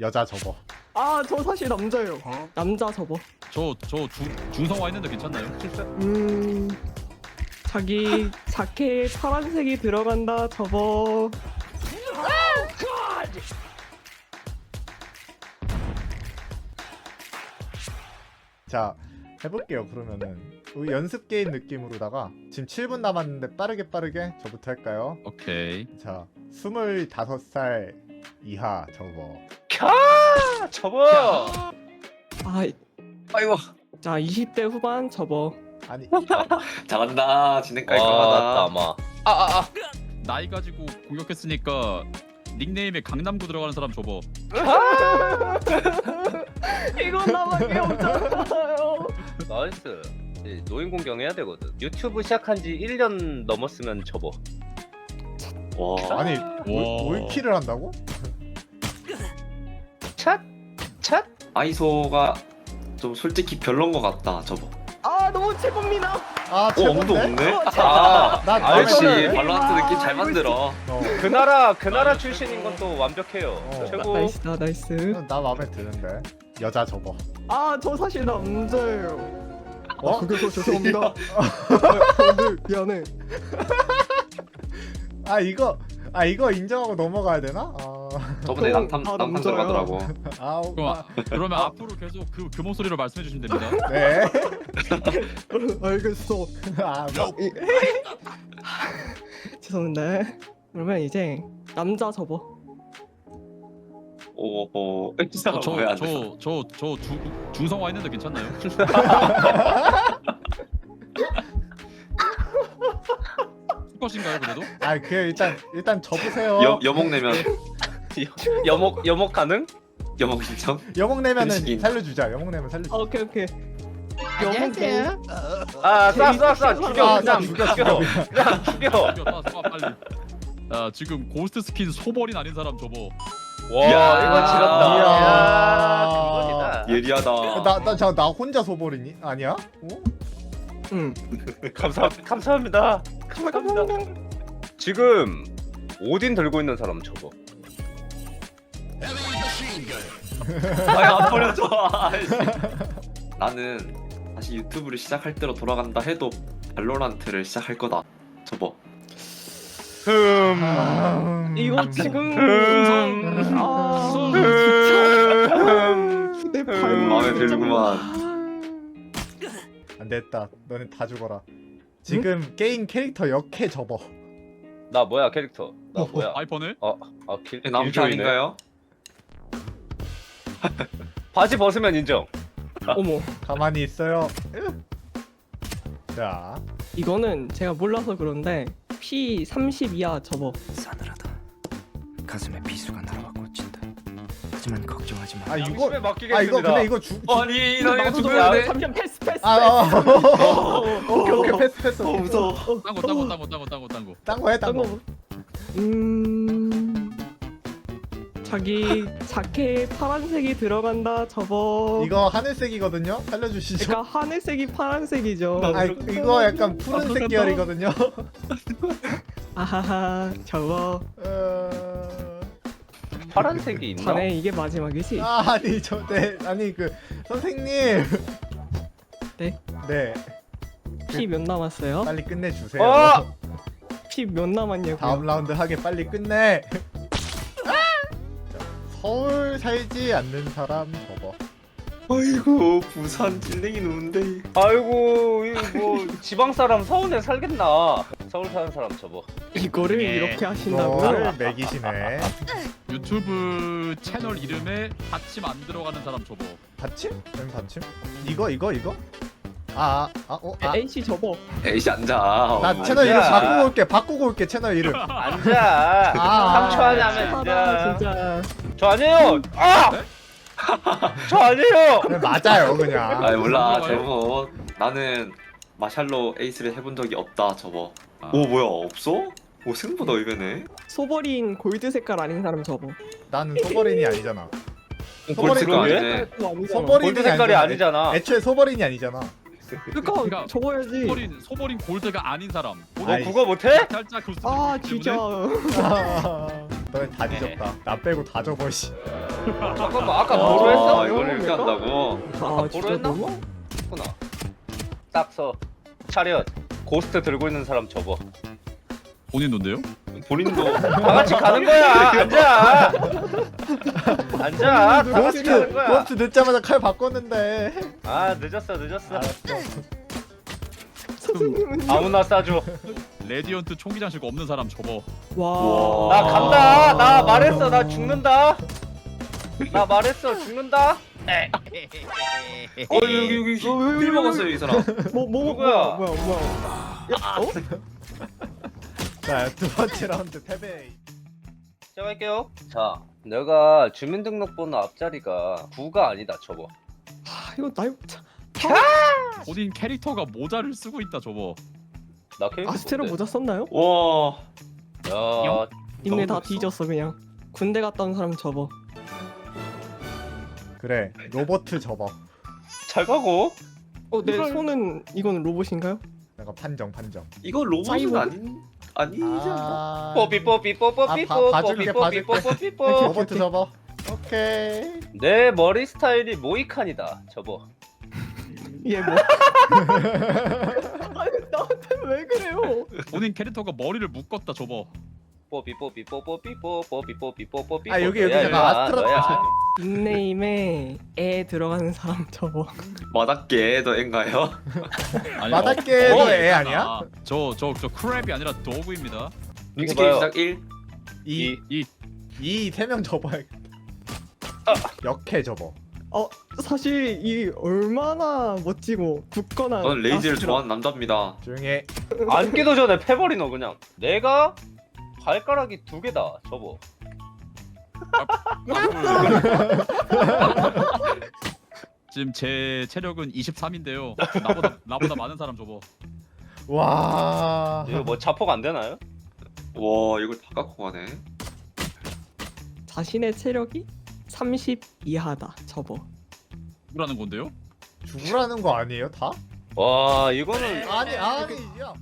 여자 접어. 아 저 사실 남자예요. 남자 접어. 저저 중성화 했는데 괜찮나요? 음 자기 자켓 파란색이 들어간다 접어. 자 해볼게요. 그러면은 우리 연습 게임 느낌으로다가 지금 7분 남았는데 빠르게 빠르게 저부터 할까요? 오케이. 자 25살 이하 접어. 캬 접어. 아, 아이고. 자 20대 후반 접어. 아니. 잘한다. 진행까지 와 잘하다. 맞다 아마. 아아아. 나이 가지고 공격했으니까 닉네임에 강남구 들어가는 사람 접어. 이건 나밖에 없잖아요. 나이스. 이제 노인 공경 해야 되거든. 유튜브 시작한 지 1년 넘었으면 접어. 와. 아니 와. 올킬을 한다고? 찻? 찻? 아이소가 좀 솔직히 별론 것 같다 저거 아 너무 최고입니다. 아오 아무도 최고인데? 없네? 아, 나 아, 역시 이거는- 발로란트 느낌 잘 만들어 어, 그 나라 그 나라 출신인 건 또 완벽해요 어. 최고 나이스다 나이스. 나 마음에 드는데 여자 접어. 아저 사실 남자예요. 어? 아, 그래서 죄송합니다. 아, 네, 미안해. 아 이거 아 이거 인정하고 넘어가야 되나? 아, 저번에 어, 아, 낭탐 남자야. 들어가더라고 아우 그럼 아, 그러면 앞으로 계속 그, 그 목소리로 말씀해 주시면 됩니다. 네. 알겠어. 아, 뭐, 죄송합니다. 그러면 이제 남자 접어. 오호 왜안 돼? 저저저 저 중성화 했는데 괜찮나요? 수컷인가요 그래도? 아, 그 일단 일단 접으세요. 여, 여목 내면 여목 여목 가능? 여목 신청? 여목 내면은 음식인. 살려주자. 여목 내면 살려주자. 아, 오케이 오케이. 안녕하세요. 아쏴쏴쏴 죽여 아, 그냥 죽여, 죽여 그냥 죽여 죽여, 쏴, 쏴, 빨리. 아 지금 고스트 스킨 소벌인 아닌 사람 접어. 와 이야. 이거 지렸다 이야. 야 그거이다 예리하다 나나나 혼자 소버리니? 아니야? 어? 응. 감사 감사합니다 감사합니다 지금 오딘 들고 있는 사람 접어 아야 안 버려줘 아이씨. 나는 다시 유튜브를 시작할 때로 돌아간다 해도 발로란트를 시작할 거다 저거 흠 아, 이거 지금 음. 아 흠. 내 음, 발. 마음에 들구만 안 됐다. 너네 다 죽어라. 지금 게임 캐릭터 역해 접어. 나 뭐야 캐릭터 나 뭐야 아이폰에? 아 길, 남자 길조이네. 아닌가요? 바지 벗으면 인정 어머. 가만히 있어요. 자, 이거는 제가 몰라서 그런데 P 30 이하 접어. 싸늘하다. 가슴에 비수가 날아와 꽂힌다. 하지만 걱정하지 마. 아 이거 양심에 아 맡기겠습니다 이거 근데 이거 죽. 죽- 아니 나 이거 나도 죽어야 돼 잠시만 패스 패스. 아, 아, 오케이 오케이 패스 패스. 어 무서워 딴거 딴거 딴거 딴거 딴거 딴거. 딴 거 해, 딴 거. 딴거. 음. 자기 자켓 파란색이 들어간다 접어. 이거 하늘색이거든요. 살려주시죠. 그러니까 하늘색이 파란색이죠. 아 이거 약간 푸른색 아, 계열이거든요. 아하하 접어. 어... 파란색이 있나? 자네 이게 마지막이지? 아, 아니 저 네 아니 그 선생님. 네? 네 P 몇 남았어요? 빨리 끝내 주세요. 어! P 몇 남았냐고요? 다음 라운드 하게 빨리 끝내. 자, 서울 살지 않는 사람 접어. 아이고 부산 찔링이 누운데 아이고 이거 뭐 지방 사람 서울에 살겠나 서울 사는 사람 접어 이거를 예. 이렇게 하신다고요? 이걸 매기시네. 유튜브 채널 이름에 받침 안 들어가는 사람 접어. 받침? 웬 받침? 이거 이거 이거? 아, 아, 어, 아. NC 접어. 에이씨 앉아 나 어, 채널 이름. 바꾸고 올게. 바꾸고 올게 채널 이름. 앉아 아, 3초 안에 하면 진짜 진짜. 저 아니에요 아! 저 아니에요 그냥 맞아요 그냥. 아이 몰라? 저거 나는 마샬로 에이스를 해본 적이 없다 저거 아. 오 뭐야 없어? 오 생각보다 의외네 소버린 골드 색깔 아닌 사람 접어. 나는 소버린이 아니잖아. 골드가? 아니네 그거 아니잖아. 소버린이 골드 색깔이 아니잖아 애초에 소버린이 아니잖아. 그러니까 그러니까 접어야지. 소벌인 소벌인 골드가 아닌 사람. 너 아이. 국어 못해? 살짝 그아 진짜. 아, 너네 다 뒤졌다. 나 빼고 다 접어 씨. 잠깐만 아까 어, 보로 했어? 아 이걸 이렇게 한다고? 아 진짜 보로했나? 너무? 했구나 딱 서 차렷 고스트 들고 있는 사람 접어 본인 돈데요? 본인도 다 같이 가는 거야 앉아 앉아 다 같이 가는 고스트 거야 고스트 늦자마자 칼 바꿨는데. 아 늦었어 늦었어 아무나 싸줘 레디언트 총기장식 없는 사람 접어. 와. 나 간다 나 말했어 나 죽는다 나 말했어 죽는다 어 여기 여기 필 먹었어요 이 사람 뭐, 뭐, 누구야? 뭐야, 뭐야, 뭐야. 야, 어? 자두 번째 라운드 패배. 시작할게요 자 내가 주민등록번호 앞자리가 9가 아니다 접어 아, 이거 나 이거 참. 본인 캐릭터가 모자를 쓰고 있다 접어. 나 캐릭터 아스테로 뭔데? 모자 썼나요? 와 야 님네 다 뒤졌어 그냥. 군대 갔다 온 사람 접어. 그래 로버트 접어. 잘 가고 어, 내 이걸- 손은 이건 로봇인가요? 내가 판정 판정. 이거 로봇은 사이보그? 아닌 아니잖아 아. 뽀삐 뽀삐 뽀뽀삐 아, 봐- 뽀뽀삐 봐줄게, 뽀삐 봐줄게. 뽀삐 뽀 로버트 접어. 오케이. 내 머리 스타일이 모이칸이다 접어 얘 뭐? 왜 그래요? 본인 캐릭터가 머리를 묶었다 접어. 뽀삐 뽀삐 뽀뽀삐 뽀뽀삐 뽀삐 뽀뽀삐 아, 여기, 여기 야, 잠깐 너야. 닉네임에 애 들어가는 사람 너인가요? 아니, 마다케도 어, 애 어, 아니야? 저저 저 크랩이 아니라 도구입니다. 뮤직 봐요. 게임 시작 1 이 이 이 세 명 접어야 겠다. 역해 접어. 어 사실 이 얼마나 멋지고 굳건한. 저는 레이지를. 좋아하는 남자입니다 조용히 해. 앉기도 전에 패버리노 그냥 내가 발가락이 두 개다 접어 지금 제 체력은 23인데요. 나보다 나보다 많은 사람 접어. 와. 이거 뭐 자폭 안 되나요? 와 이걸 다 깎고 가네 자신의 체력이 30 이하다 접어. 누구라는 건데요? 죽으라는 거 아니에요 다? 와 이거는 아니 아니 야